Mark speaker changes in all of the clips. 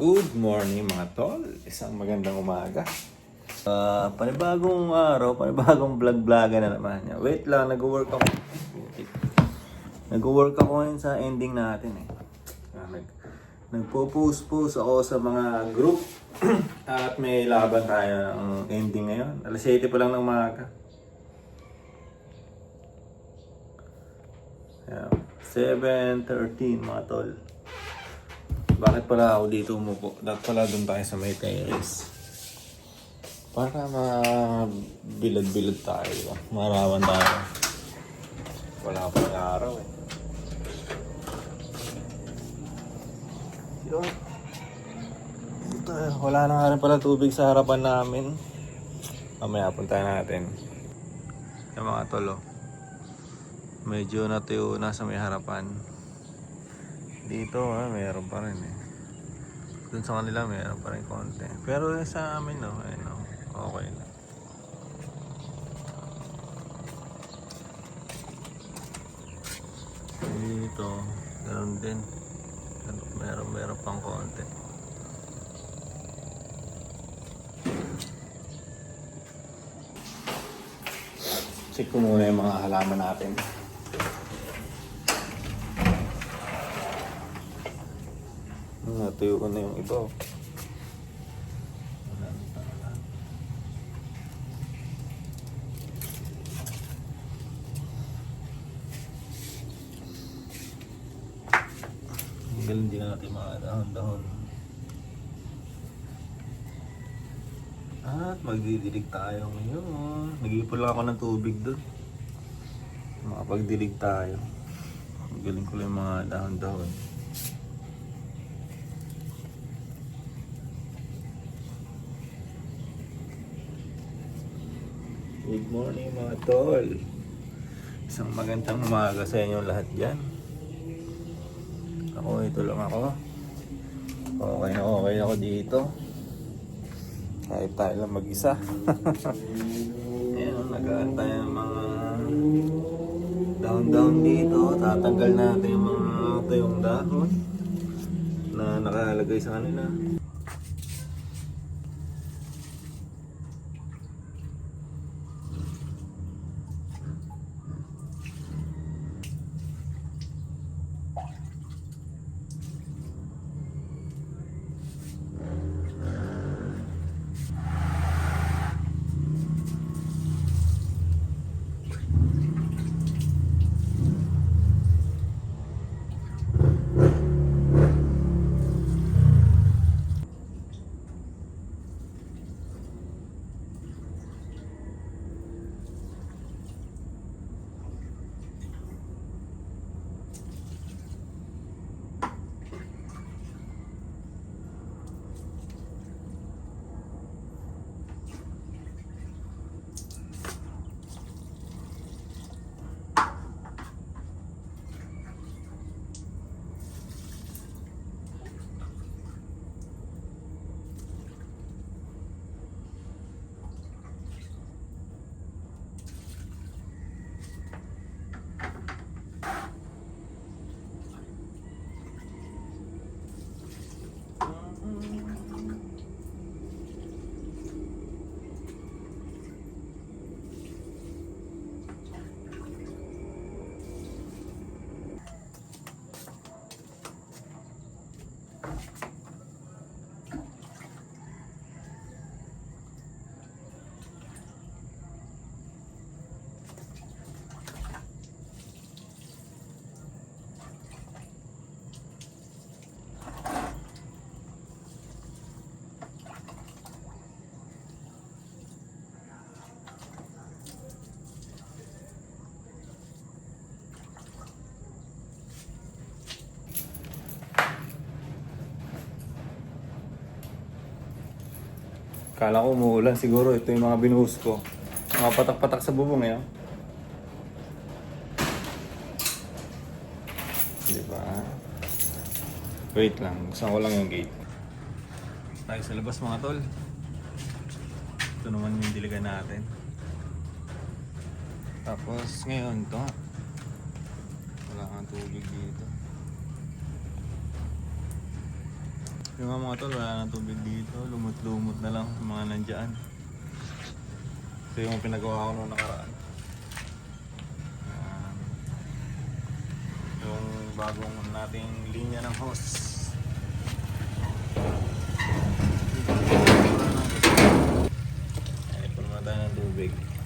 Speaker 1: Good morning mga tol. Isang magandang umaga. Ah, panibagong araw, panibagong vlog-vlog na naman. Wait lang, nag-work ako. Nag-work ako ngayon sa ending natin eh. Ah, nag Nagpo-post-post ako sa mga group at may laban tayo ng ending ngayon. Alas 7 pa lang ng umaga. Yeah. 7.13 mga tol. Bakit pala ako dito umupo? Dapat pala doon tayo sa may terrace. Para mabilad-bilad tayo. Diba? Marawan tayo. Wala pa ng araw eh. Yun. Puta, wala na nga rin pala tubig sa harapan namin. Mamaya puntahan natin. Yung mga tolo. Medyo natuyo na sa may harapan. Dito, ah, mayroon pa rin eh. Dun sa kanila, mayroon pa rin konti. Pero sa amin, no, ayun, no, okay na. Dito, ganun din. Meron, meron pang konti. Check ko muna yung mga halaman natin. Natuyo ko na yung iba. oh. Ang galing din natin mga dahon-dahon. At magdidilig tayo ngayon. Nag-ipon lang ako ng tubig doon. Makapagdilig tayo. Galing ko lang mga dahon-dahon. Good morning mga tol. Isang magandang umaga sa inyo lahat dyan. Ako, ito lang ako. Okay na okay ako dito. Kahit tayo lang mag-isa. Ayan, nag-aantay ang mga down-down dito. Tatanggal natin yung mga tuyong dahon na nakalagay sa kanila. Kala ko umuulan siguro. Ito yung mga binuhos ko. Mga patak-patak sa bubong eh. oh. Di ba? Wait lang. Buksan ko lang yung gate. Tayo sa labas mga tol. Ito naman yung diligan natin. Tapos ngayon to. Wala kang tubig dito. Yung mga tol, wala nang tubig dito. Lumot-lumot na lang yung mga nandyan. Ito yung pinagawa ko noong nakaraan. Ayan. Yung bagong nating linya ng hose. Ay, puno na tayo tubig.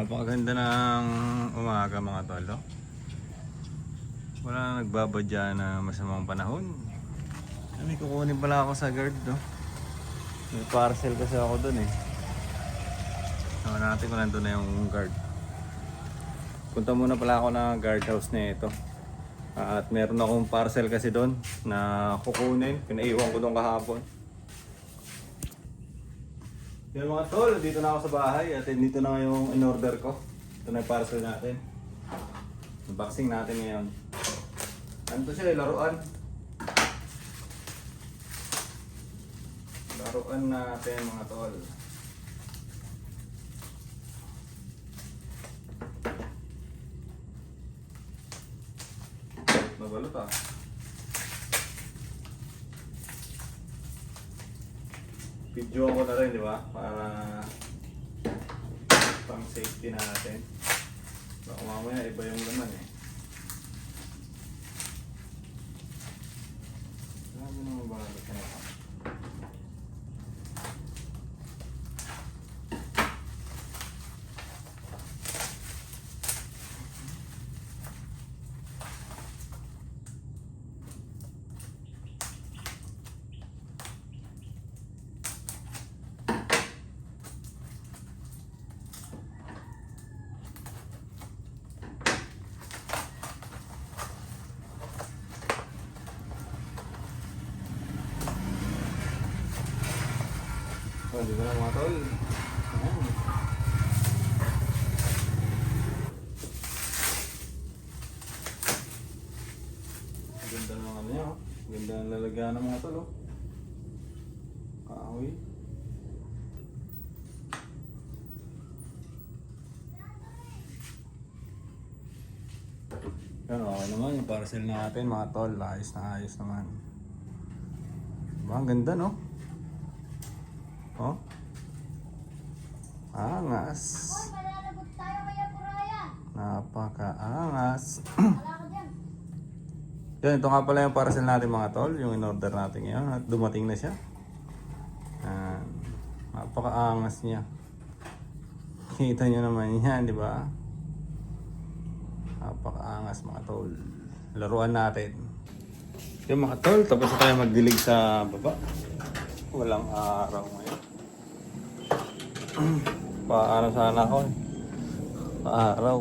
Speaker 1: Napakaganda ng umaga mga tolo. Wala na nagbabadya na masamang panahon. Ay, May kukunin pala ako sa guard no. May parcel kasi ako dun eh. Sama natin kung nandun na yung guard. Punta muna pala ako ng guardhouse na ito. At meron akong parcel kasi doon na kukunin. Pinaiwan ko doon kahapon. Yan mga tol, dito na ako sa bahay at dito na yung in-order ko. Ito na yung parcel natin. Unboxing natin ngayon. Ano to siya, laruan. Laruan natin mga tol. Nabalot ah. Video ko na rin, di ba? Para pang safety natin. Baka mamaya iba yung laman eh. Grabe naman ba ito na ito? Oh, di ba mga tol? Ganda ng ano niya, oh. Ganda ng lalagyan ng mga tol, oh. Kahoy. Pero okay naman yung parcel natin mga tol. Ayos na ayos naman. Diba? Ang ganda no? Oh? Angas. Napaka-angas. Yan, ito nga pala yung parcel natin mga tol. Yung in-order natin ngayon. At dumating na siya. Yan. Napaka-angas niya. Kita nyo naman yan, di ba? Napaka-angas mga tol. Laruan natin. Yung mga tol, tapos na tayo magdilig sa baba. Walang araw ngayon. Paaraw sana ako eh. Paaraw.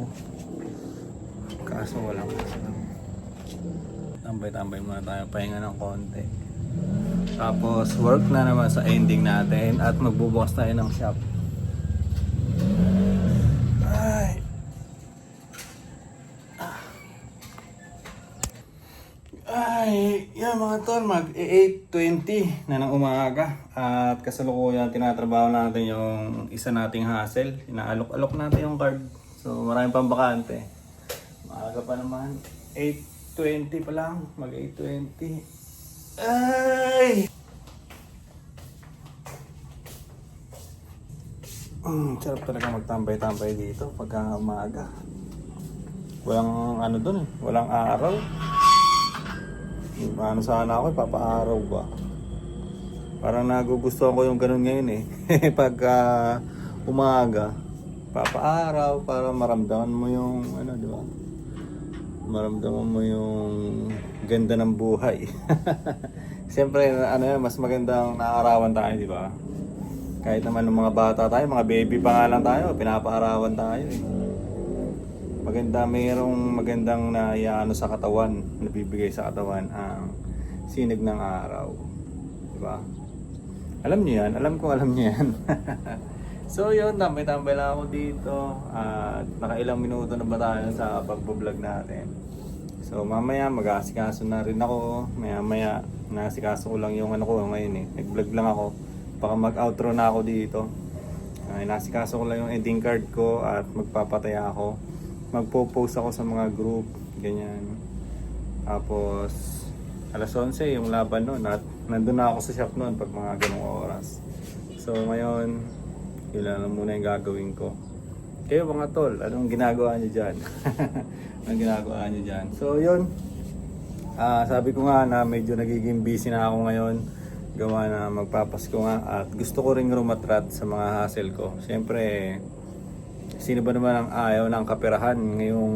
Speaker 1: Kaso walang araw. Tambay-tambay muna tayo, pahinga ng konti. Tapos work na naman sa ending natin at magbubukas tayo ng shop. Ay. Ay, yan mga tol, mag 8.20 na ng umaga. At kasalukuyan tinatrabaho natin yung isa nating hassle. Inaalok-alok natin yung card. So maraming pang bakante. Maaga pa naman. 8.20 pa lang. Mag 8.20. Ay! Mm, sarap talaga magtambay-tambay dito pagka umaga. Walang ano dun eh. Walang araw. Ano sana ako, papaaraw ba? Parang nagugustuhan ko yung ganun ngayon eh. Pagka umaga, papaaraw para maramdaman mo yung ano, di ba? Maramdaman mo yung ganda ng buhay. Siyempre, ano yan, mas magandang naarawan tayo, di ba? Kahit naman ng mga bata tayo, mga baby pa nga lang tayo, pinapaarawan tayo eh maganda mayroong magandang na ano sa katawan nabibigay sa katawan ang sinig ng araw. Di ba alam niyo yan alam ko alam niyo yan. So yun tambay-tambay lang ako dito at nakailang minuto na ba tayo sa pagbablog natin? So mamaya mag-aasikaso na rin ako. Maya maya naasikaso ko lang yung ano ko ngayon eh. Nag-vlog lang ako. Baka mag-outro na ako dito. Ay nasikaso ko lang yung ending card ko at magpapataya ako magpo-post ako sa mga group, ganyan. Tapos, alas 11 yung laban noon at nandun na ako sa shop noon pag mga ganong oras. So ngayon, yun lang muna yung gagawin ko. Kayo mga tol, anong ginagawa niyo dyan? anong ginagawa niyo dyan? So yun, Ah, sabi ko nga na medyo nagiging busy na ako ngayon. Gawa na magpapasko nga at gusto ko ring rumatrat sa mga hassle ko. Siyempre, sino ba naman ang ayaw ng kaperahan ngayong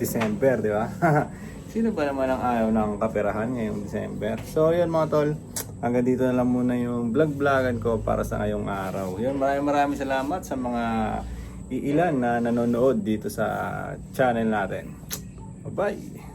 Speaker 1: December, di ba? sino ba naman ang ayaw ng kaperahan ngayong December? So, yun mga tol. Hanggang dito na lang muna yung vlog-vlogan ko para sa ngayong araw. Yun, maraming maraming salamat sa mga iilan na nanonood dito sa channel natin. Bye-bye!